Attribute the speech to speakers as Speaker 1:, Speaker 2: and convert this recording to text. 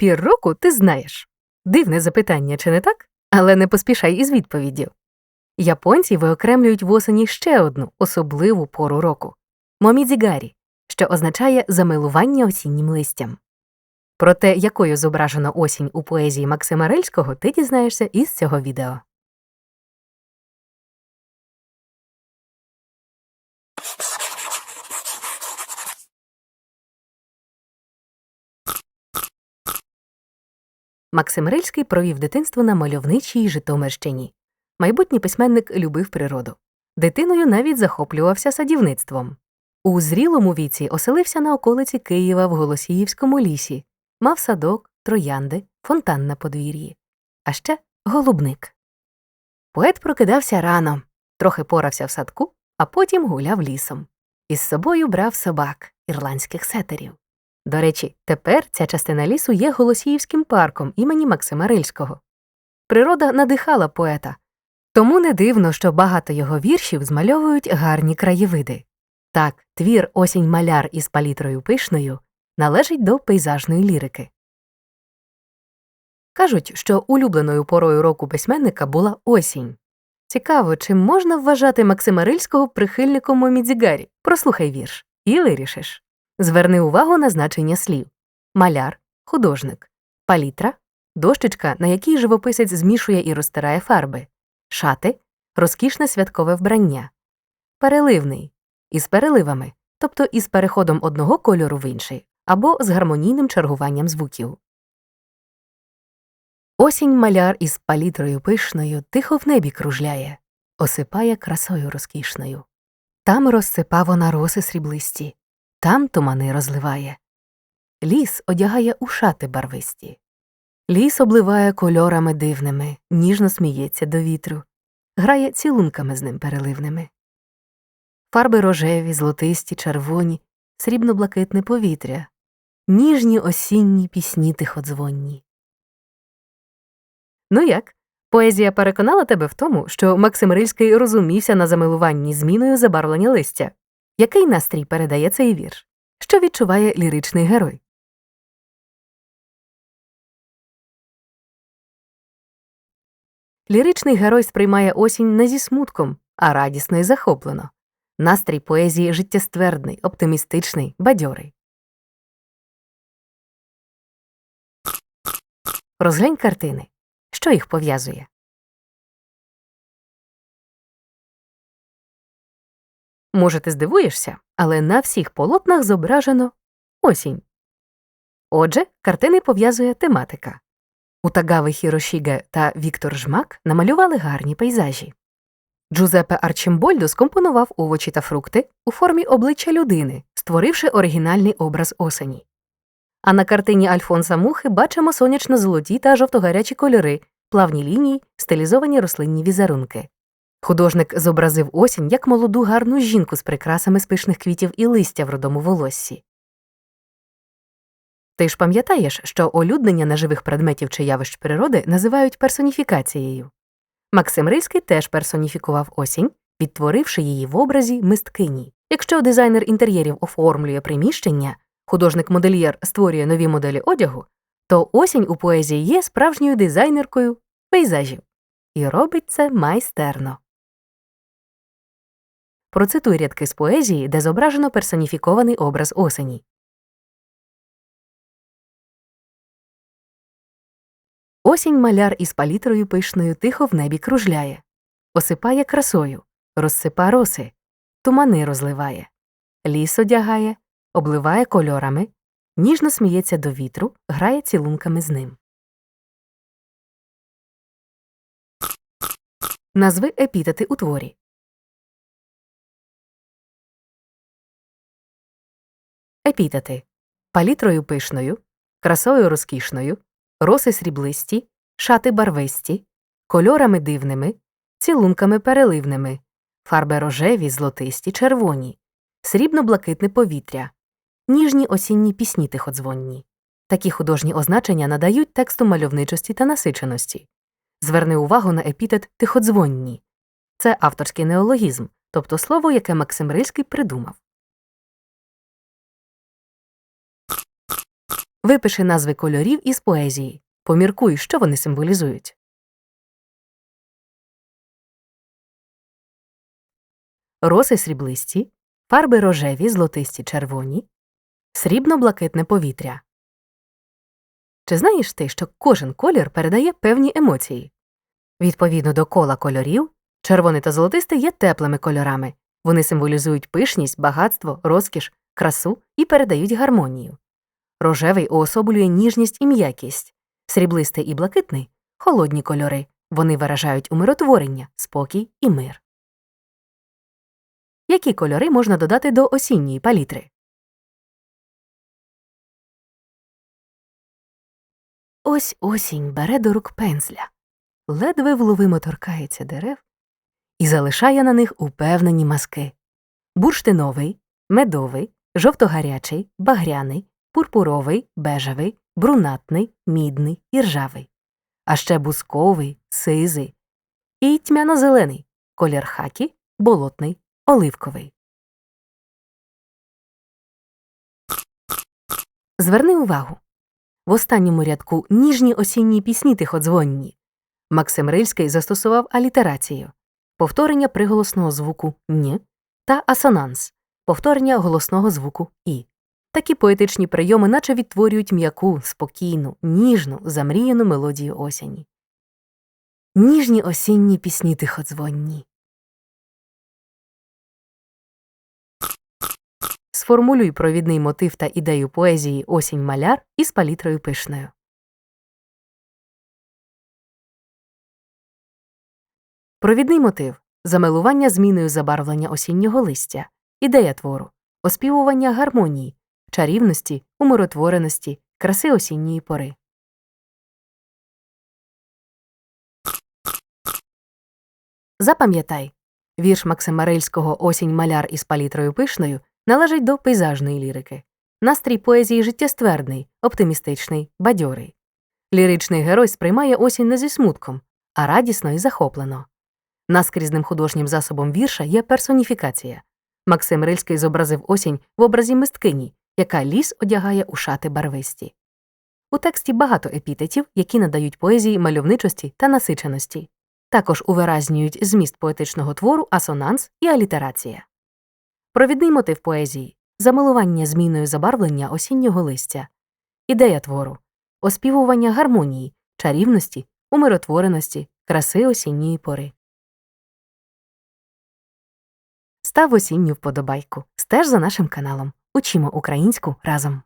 Speaker 1: пір року ти знаєш? Дивне запитання, чи не так? Але не поспішай із відповіддю. Японці виокремлюють в осені ще одну особливу пору року момідзігарі, що означає замилування осіннім листям. Про те, якою зображена осінь у поезії Максима Рильського, ти дізнаєшся із цього відео. Максим Рильський провів дитинство на мальовничій Житомирщині. Майбутній письменник любив природу. Дитиною навіть захоплювався садівництвом. У зрілому віці оселився на околиці Києва в Голосіївському лісі, мав садок, троянди, фонтан на подвір'ї, а ще голубник. Поет прокидався рано, трохи порався в садку, а потім гуляв лісом. Із собою брав собак, ірландських сетерів. До речі, тепер ця частина лісу є Голосіївським парком імені Максима Рильського. Природа надихала поета, тому не дивно, що багато його віршів змальовують гарні краєвиди. Так, твір Осінь маляр із палітрою пишною належить до пейзажної лірики. Кажуть, що улюбленою порою року письменника була осінь. Цікаво, чи можна вважати Максима Рильського прихильником Момідзігарі? Прослухай вірш і вирішиш. Зверни увагу на значення слів маляр, художник, палітра, дощечка, на якій живописець змішує і розтирає фарби, шати, розкішне святкове вбрання, переливний із переливами, тобто із переходом одного кольору в інший, або з гармонійним чергуванням звуків. Осінь маляр із палітрою пишною тихо в небі кружляє, осипає красою розкішною. Там розсипа вона роси сріблисті, там тумани розливає. Ліс одягає у шати барвисті. Ліс обливає кольорами дивними, ніжно сміється до вітру, грає цілунками з ним переливними. Фарби рожеві, золотисті, червоні, срібно-блакитне повітря, ніжні осінні пісні тиходзвонні. Ну як? Поезія переконала тебе в тому, що Максим Рильський розумівся на замилуванні зміною забарвлення листя. Який настрій передає цей вірш? Що відчуває ліричний герой? Ліричний герой сприймає осінь не зі смутком, а радісно і захоплено. Настрій поезії життєствердний, оптимістичний, бадьорий. Розглянь картини. Що їх пов'язує? Може, ти здивуєшся, але на всіх полотнах зображено осінь. Отже, картини пов'язує тематика. Утагави Хірошіге та Віктор Жмак намалювали гарні пейзажі. Джузеппе Арчимбольдо скомпонував овочі та фрукти у формі обличчя людини, створивши оригінальний образ осені. А на картині Альфонса Мухи бачимо сонячно-золоті та жовтогарячі кольори, плавні лінії, стилізовані рослинні візерунки. Художник зобразив осінь як молоду гарну жінку з прикрасами з пишних квітів і листя в родому волоссі. Ти ж пам'ятаєш, що олюднення неживих предметів чи явищ природи називають персоніфікацією. Максим Рильський теж персоніфікував осінь, відтворивши її в образі мисткині. Якщо дизайнер інтер'єрів оформлює приміщення, художник-модельєр створює нові моделі одягу, то осінь у поезії є справжньою дизайнеркою пейзажів. І робить це майстерно. Процитуй рядки з поезії, де зображено персоніфікований образ осені. Осінь маляр із палітрою пишною тихо в небі кружляє, осипає красою, розсипа роси, тумани розливає, ліс одягає, обливає кольорами, ніжно сміється до вітру, грає цілунками з ним. Назви епітети у творі. Епітети палітрою пишною, красою розкішною, роси сріблисті, шати барвисті, кольорами дивними, цілунками переливними, фарби рожеві, злотисті, червоні, срібно-блакитне повітря, ніжні осінні пісні тиходзвонні. Такі художні означення надають тексту мальовничості та насиченості. Зверни увагу на епітет тиходзвонні. Це авторський неологізм, тобто слово, яке Максим Рильський придумав. Випиши назви кольорів із поезії. Поміркуй, що вони символізують. Роси сріблисті, фарби рожеві, золотисті, червоні, срібно-блакитне повітря. Чи знаєш ти, що кожен колір передає певні емоції? Відповідно до кола кольорів, червоний та золотистий є теплими кольорами. Вони символізують пишність, багатство, розкіш, красу і передають гармонію. Рожевий уособлює ніжність і м'якість, сріблистий і блакитний холодні кольори. Вони виражають умиротворення, спокій і мир. Які кольори можна додати до осінньої палітри? Ось осінь бере до рук пензля, ледве вловимо торкається дерев і залишає на них упевнені маски бурштиновий, медовий, жовтогарячий, багряний, пурпуровий, бежевий, брунатний, мідний і ржавий, а ще бусковий, сизий і тьмяно-зелений, колір хакі, болотний, оливковий. Зверни увагу. В останньому рядку ніжні осінні пісні тиходзвонні. Максим Рильський застосував алітерацію, повторення приголосного звуку н та асонанс, повторення голосного звуку і. Такі поетичні прийоми наче відтворюють м'яку, спокійну, ніжну, замріяну мелодію осені. Ніжні осінні пісні тиходзвонні. Сформулюй провідний мотив та ідею поезії Осінь маляр із палітрою пишною. Провідний мотив замилування зміною забарвлення осіннього листя, ідея твору, оспівування гармонії, чарівності, умиротвореності, краси осінньої пори. Запам'ятай вірш Максима Рильського Осінь маляр із палітрою пишною належить до пейзажної лірики. Настрій поезії життєствердний, оптимістичний, бадьорий. Ліричний герой сприймає осінь не зі смутком, а радісно і захоплено. Наскрізним художнім засобом вірша є персоніфікація. Максим Рильський зобразив осінь в образі мисткині, яка ліс одягає у шати барвисті. У тексті багато епітетів, які надають поезії мальовничості та насиченості. Також увиразнюють зміст поетичного твору асонанс і алітерація. Провідний мотив поезії замилування зміною забарвлення осіннього листя, ідея твору, оспівування гармонії, чарівності, умиротвореності, краси осінньої пори. Став осінню вподобайку. Стеж за нашим каналом. Учимо українську разом.